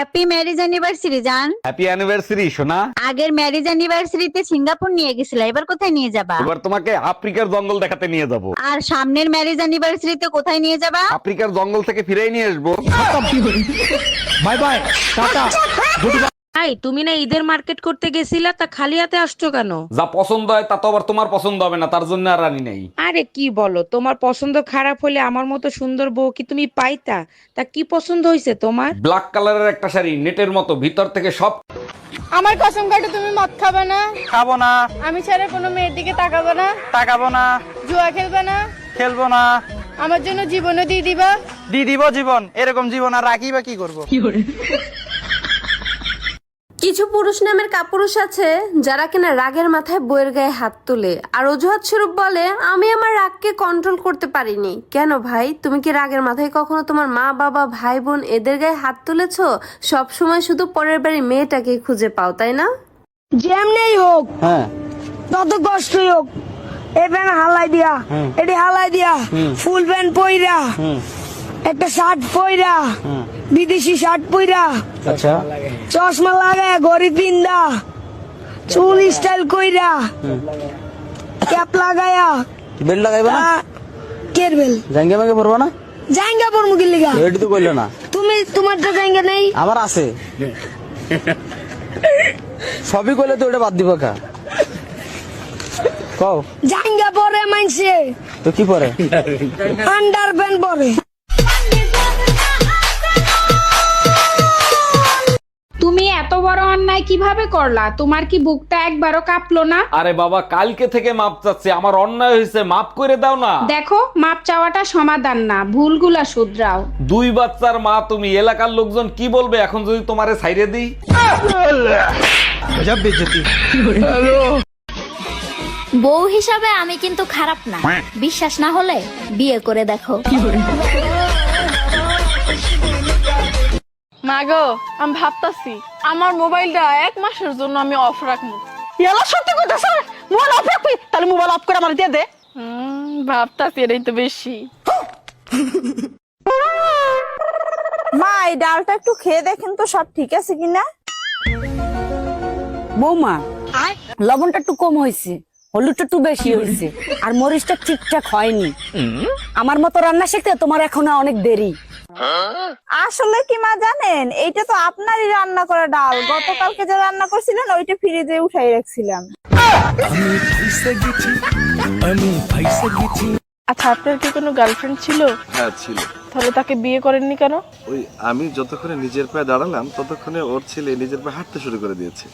Happy marriage anniversary জান। Happy anniversary সোনা। আগের ম্যারেজ অ্যানিভার্সারিতে সিঙ্গাপুর নিয়ে গেছিলা এবার কোথায় নিয়ে যাবা? এবার তোমাকে আফ্রিকার জঙ্গল দেখাতে নিয়ে যাব। আর সামনের ম্যারেজ অ্যানিভার্সারিতে কোথায় নিয়ে যাবা? আফ্রিকার জঙ্গল থেকে ফিরেই নিয়ে আসব। বাই বাই টাটা ভাই তুমি না ঈদের মার্কেট করতে গেছিলা তা খালি হাতে আসছো কেন? যা পছন্দ হয় তা তো আবার তোমার পছন্দ হবে না তার জন্য আর আনি নাই। আরে কি বলো তোমার পছন্দ খারাপ হলে আমার মতো সুন্দর বউ কি তুমি পাইতা? তা কি পছন্দ হয়েছে তোমার? ব্ল্যাক কালারের একটা শাড়ি নেটের মতো ভিতর থেকে সব আমার কসম কাটে তুমি মদ খাবে না? খাব না। আমি ছাড়া কোনো মেয়ের দিকে তাকাবে না? তাকাবো না। জুয়া খেলবে না? খেলব না। আমার জন্য জীবনও দিয়ে দিবা। দিয়ে দিব জীবন এরকম জীবন আর রাখি বা কি করব? কিছু পুরুষ নামের কাপুরুষ আছে যারা কিনা রাগের মাথায় বইয়ের গায়ে হাত তুলে। আর অজুহাত স্বরূপ বলে আমি আমার রাগকে কন্ট্রোল করতে পারিনি। কেন ভাই? তুমি কি রাগের মাথায় কখনো তোমার মা বাবা ভাই বোন এদের গায়ে হাত তুলেছো? সব সময় শুধু পরের বাড়ি মেয়েটাকে খুঁজে পাও তাই না? যেমনি হোক তত কষ্টই হোক এই হালাই দিয়া এটি হালাই দিয়া ফুল প্যান্ট পইরা একটা শার্ট পইরা বিদেশি শার্ট পইরা। আচ্ছা। চশমা লাগায় ঘড়ি পিন্দা চুল স্টাইল কইরা ক্যাপ লাগায়া। বেল লাগাইবে না? আ, কেরবেল জাঙ্গে মাঙ্গে পড়ব না? জাইঙ্গা পর মুখের লিগা? এটি তো কইলো না। তুমি তোমার তো জাইঙ্গা নাই। আমার আছে। সবই কইলে তো ওটা বাদ দিব কা কও। জাইঙ্গা পরে মাইনছে। তো কি পরে? আন্ডার প্যান্ট পরে। এত বড় অন্যায় কীভাবে করলা? তোমার কি বুকটা একবারও কাঁপলো না? আরে বাবা কালকে থেকে মাপ চাচ্ছে। আমার অন্যায় হয়েছে মাপ করে দাও না। দেখো মাপ চাওয়াটা সমাধান না। ভুলগুলা শুধরাও। দুই বাচ্চার মা তুমি এলাকার লোকজন কি বলবে? এখন যদি তোমারে ছাইরে দিই? বউ হিসাবে আমি কিন্তু খারাপ না। বিশ্বাস না হলে বিয়ে করে দেখো। মাগো আমি ভাবতাছি আমার মোবাইলটা এক মাসের জন্য আমি অফ রাখব। এলা সত্যি কথা স্যার? মোবাইল অফ রাখবি? তাহলে মোবাইল অফ করে আমার দিয়ে দে। ভাবতাছি এটাই তো বেশি। মা এই ডালটা একটু খেয়ে দেখেন তো সব ঠিক আছে কিনা? বৌমা লবণটা একটু কম হয়েছে হলুদটা একটু বেশি হয়েছে আর মরিচটা ঠিকঠাক হয়নি। আমার মতো রান্না শিখতে তোমার এখনও অনেক দেরি। আসলে কি মা জানেন? এইটা তো আপনারই রান্না করা ডাল। গতকালকে যে রান্না করছিলেন ওইটা ফ্রিজে উঠাই রাখছিলাম। আচ্ছা আপনার কি কোনো গার্লফ্রেন্ড ছিল? হ্যাঁ ছিল। তাহলে তাকে বিয়ে করেননি কেন? ওই আমি যতক্ষণে নিজের পায়ে দাঁড়ালাম ততক্ষণে ওর ছেলে নিজের পায়ে হাঁটতে শুরু করে দিয়েছে।